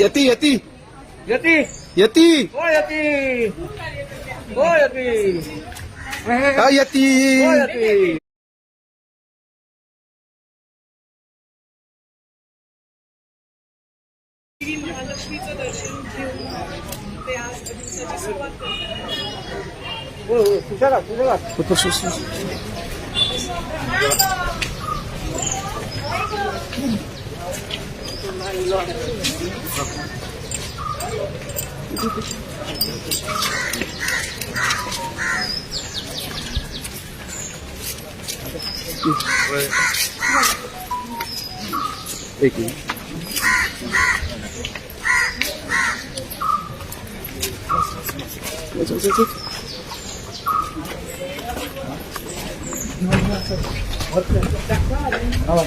यती यती. यती. यती. हो यती. हो यती. हा यती? हो यती. महालक्ष्मीचं दर्शन घेऊन ते आज दिवसाची सुरुवात करतात हो हो. सुशाला सुशाला Peki. Geç, geç, geç. Tamam.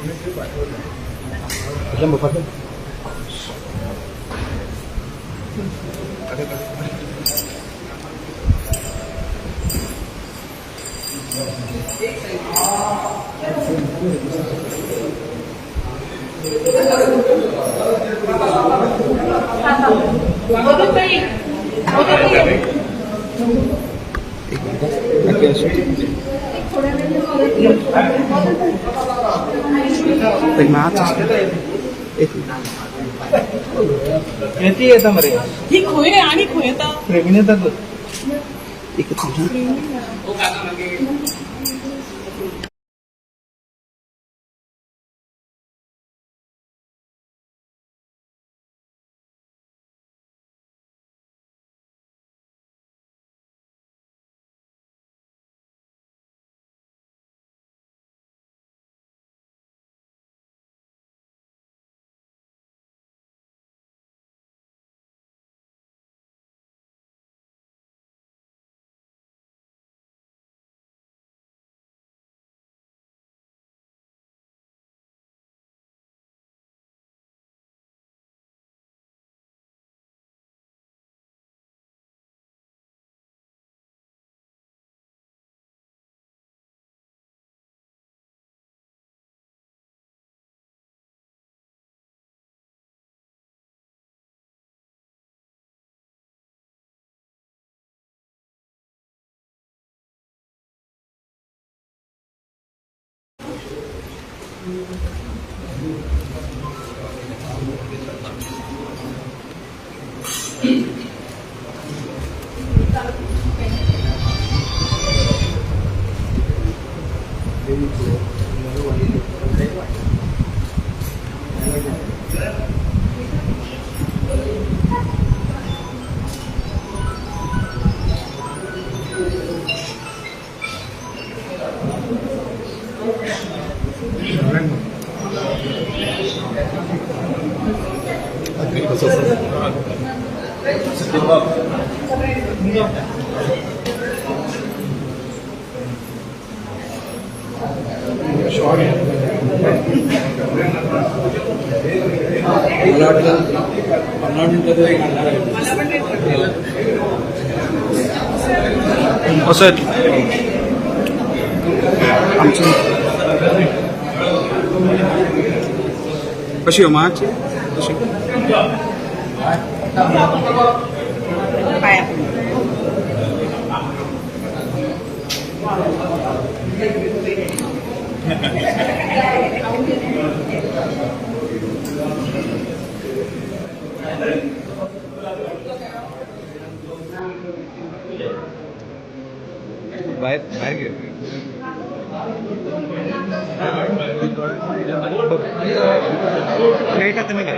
Diam Bapak. Ada Aquí asunto. यती येतं मरे ही खोय आणि खोयता प्रेमीने येतात एकच Obrigado. असं. आमची कशी हो माच कशी बाहेर बाहेर घे प्लेटा तुम्ही काय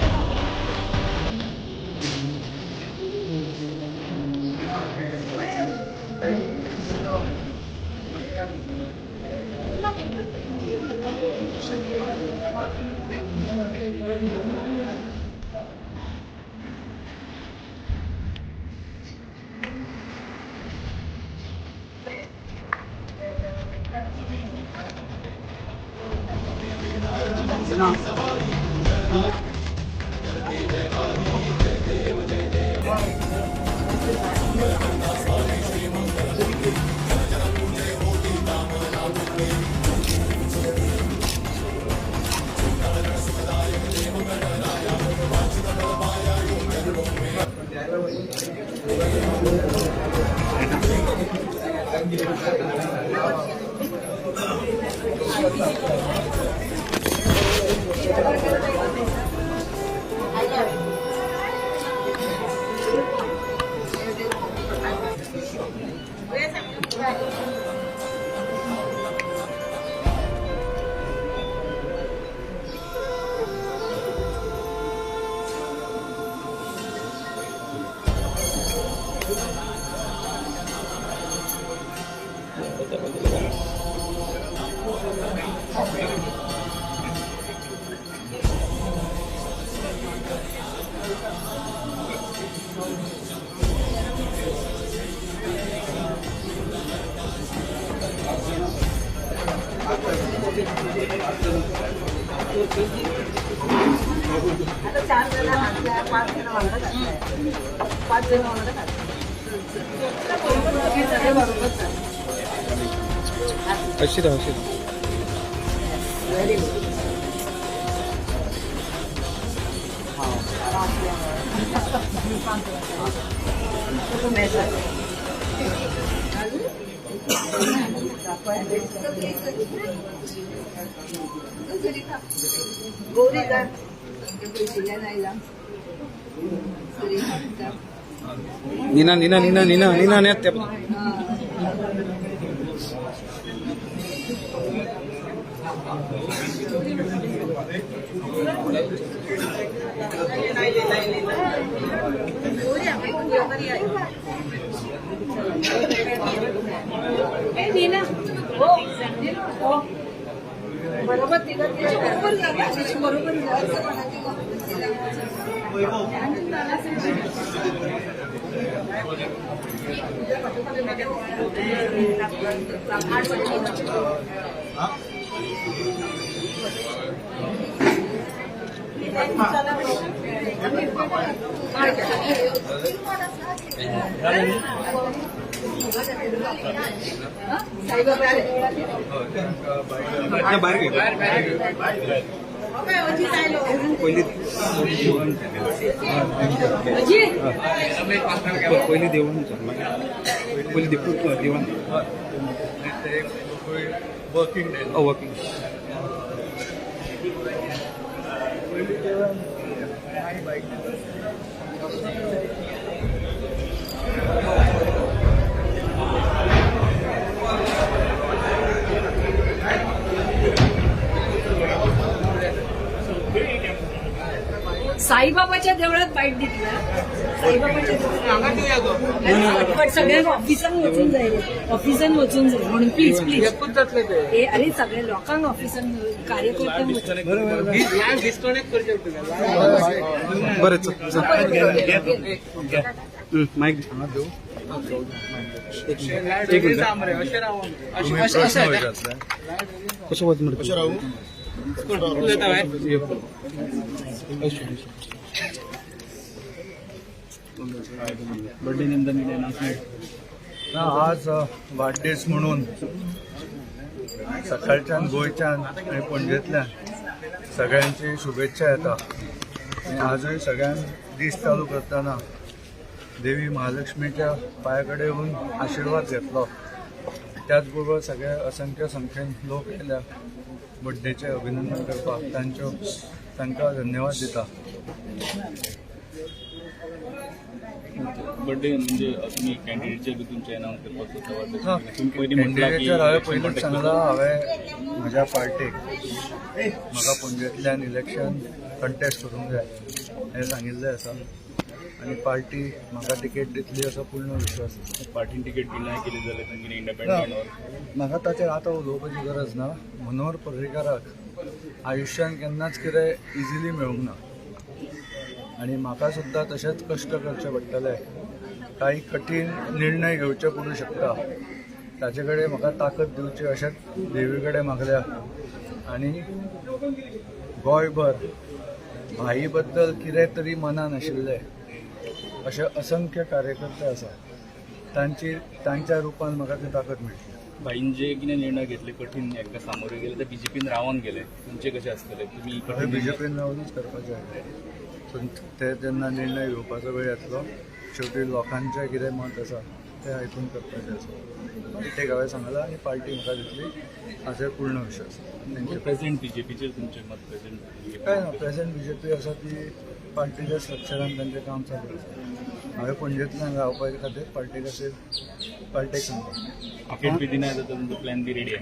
感じます अशी राहा अशी राहा गौरी का पैसे नाही जा नीना नीना नीना नीना नीना नेत त्या बरोबर तिला तिच्या बरोबर झालं. तिच्या बरोबर झालं. बाहेर घे पहिली देवण पहिली देव देवण वर्किंग डे वर्किंग साईबाबाच्या देवळात बाईट दिला साईबाबाच्या देवळात. सगळ्या ऑफिसान वचून जाईल ऑफिसान वचून जाईल म्हणून प्लीज प्लीज हे अरे सगळ्या लोकांक ऑफिसान कार्यकर्त्यांक डिस्कनेक्ट करचे बरं चल हं, माईक कशा राहू? बर्थडे निमित्ताने ना. आज अ, वाढदिवस म्हणून सकाळच्यान गोंयच्यान आनी पणजेंतल्यान सगळ्यांची शुभेच्छा येता आनी आजूय सगळ्यांक दीस चालू करताना देवी महालक्ष्मीच्या पांया कडेन येवन आशिर्वाद घेतलो. त्याच बरोबर सगळे असंख्य संख्येन लोक येल्या बड्डेचे अभिनंदन करपाक तांच्यो तांकां धन्यवाद दिता. बर्थडे म्हणजे तुम्ही कॅन्डिडेटचे बी कॅन्डिडेटचेर हांवें पयलींच सांगलां हांवें म्हज्या पार्टीक म्हाका पणजेंतल्यान इलेक्शन कंटेस्ट करूंक जाय हें सांगिल्लें आसा आनी पार्टी म्हाका तिकेट दितली असो पूर्ण विश्वास. आसा पार्टीन तिकेट डिनाय केली जाल्यार तुमगे इंडिपेंडंट म्हाका ताचेर आतां उलोवपाची गरज ना. मनोहर पर्रीकाराक आयुश्यान केन्नाच कितें इजिली मेळूंक ना. आनी म्हाका सुद्दां तशेंच कश्ट करचे पडटले. काही कठीण निर्णय घेवचे पडूं शकता. ताचे कडेन म्हाका ताकद दिवची अशेंच देवी कडेन मागल्या. आनी गोंयभर भाई बद्दल कितें तरी मनान आशिल्लें अशे असंख्य कार्यकर्ते आसात. तांची तांच्या रुपान म्हाका ती ताकद मेळटा भाईन जे कितें निर्णय घेतले कठीण हाका सामोरे गेले ते बीजेपीन रावोन गेले. तुमचे कशें आसतले तुमी हांवें कठीण बी जे पीन रावनूच करपाचें पूण ते जेन्ना निर्णय घेवपाचो वेळ येतलो. शेवटी लोकांचें कितें मत आसा तें आयकून करपाचें आसा पार्टीक हांवें सांगलां आनी पार्टी म्हाका दितली हाचेर पूर्ण विश्वास. थँक्यू प्रेझेंट बीजेपीचेर तुमचें मत प्रेझेंट काय ना प्रेझेंट बी जे पी आसा ती पार्टीच्या स्ट्रक्चरान तांचें काम चालू आसा हांवें पणजेंतल्यान रावपा खातीर पार्टी खातीर पार्टेक सांगता तिकेट बी दिनाय जाता तुमचो प्लॅन बी रेडी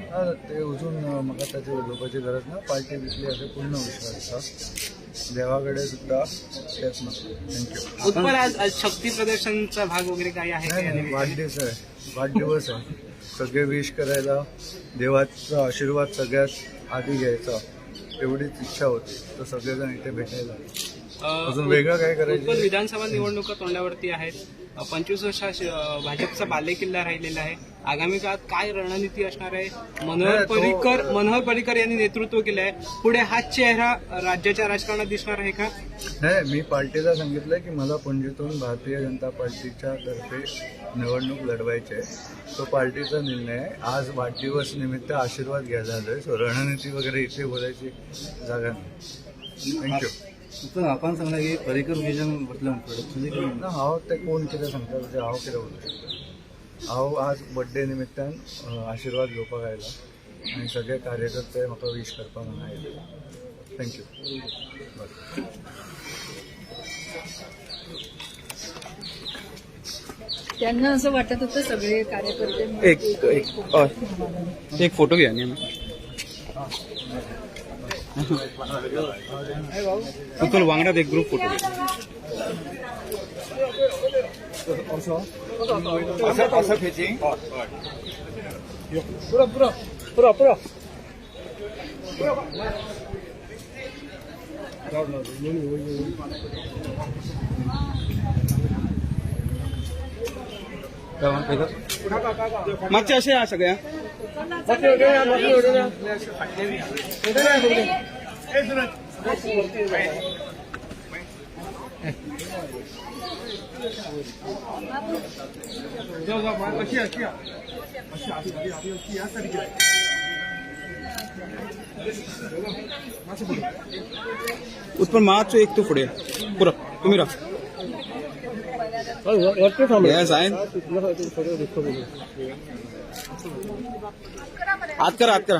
ते अजून म्हाका ताचेर उलोवपाची गरज ना पार्टी दितली हाचेर पूर्ण विश्वास आसा देवा कडेन सुद्दां तेच म्हाका थँक्यू उत्पल आज आज शक्ती प्रदर्शनचा भाग वगैरे काही आहे वाढदिवस आहे. वाढदिवस आहे. सगळे विश करायला देवाचा आशीर्वाद सगळ्यात आधी घ्यायचा. एवढीच इच्छा होती. तर सगळेजण इथे भेटायला. अजून वेगळं काय करायचं? विधानसभा निवडणुका तोंडावरती आहेत. पंचवीस वर्षा भाजपचा बालेकिल्ला राहिलेला आहे. आगामी काळात काय रणनीती असणार आहे? मनोहर पर्रिकर मनोहर पर्रिकर यांनी नेतृत्व केलं आहे पुढे हाच चेहरा राज्याच्या राजकारणात दिसणार आहे का? नाही मी पार्टीला सांगितलं की मला पणजीतून भारतीय जनता पार्टीच्या तर्फे निवडणूक लढवायची आहे. तो पार्टीचा निर्णय आहे. आज वाढदिवस निमित्त आशीर्वाद घ्यायला आलोय. सो रणनीती वगैरे इथे बोलायची जागा नाही. थँक्यू पण आपण सांगला की पर्रिकर विजन म्हटलं ना हांव ते कोण कितें सांगता तें हांव कितें उलोवं शकता हांव आज बड्डे निमित्तान आशिर्वाद घेवपाक आयला आनी सगळे कार्यकर्ते म्हाका विश करपाक हांगा आयले थँक्यू बरें त्यांना असं वाटत होतं सगळे कार्यकर्ते एक एक एक फोटो घ्या न्ही उत्पल वांगडात एक ग्रुप फोटो घ्या मागच्या असे या सगळ्या उस पर माच एक तो फुड़े। पूरा तुम्ही राख। यस आज कर करा।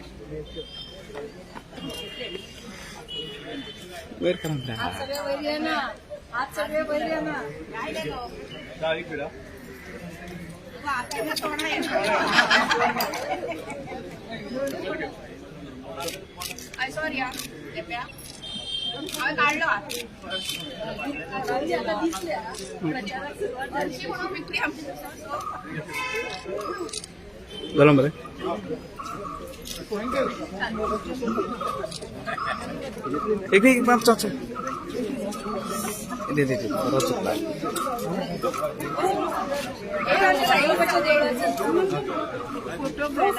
वेर करा म्हणलं. सगळे वैरी आहे ना. आज सगळे वैरी आहे ना. काढलं हा. वर्षी म्हणून विक्री आमची झालं बरं. एक एक बाप चाच दे दे दे बरं चुकला हे आणि साईबाबाच्या देवळाचं फोटो परत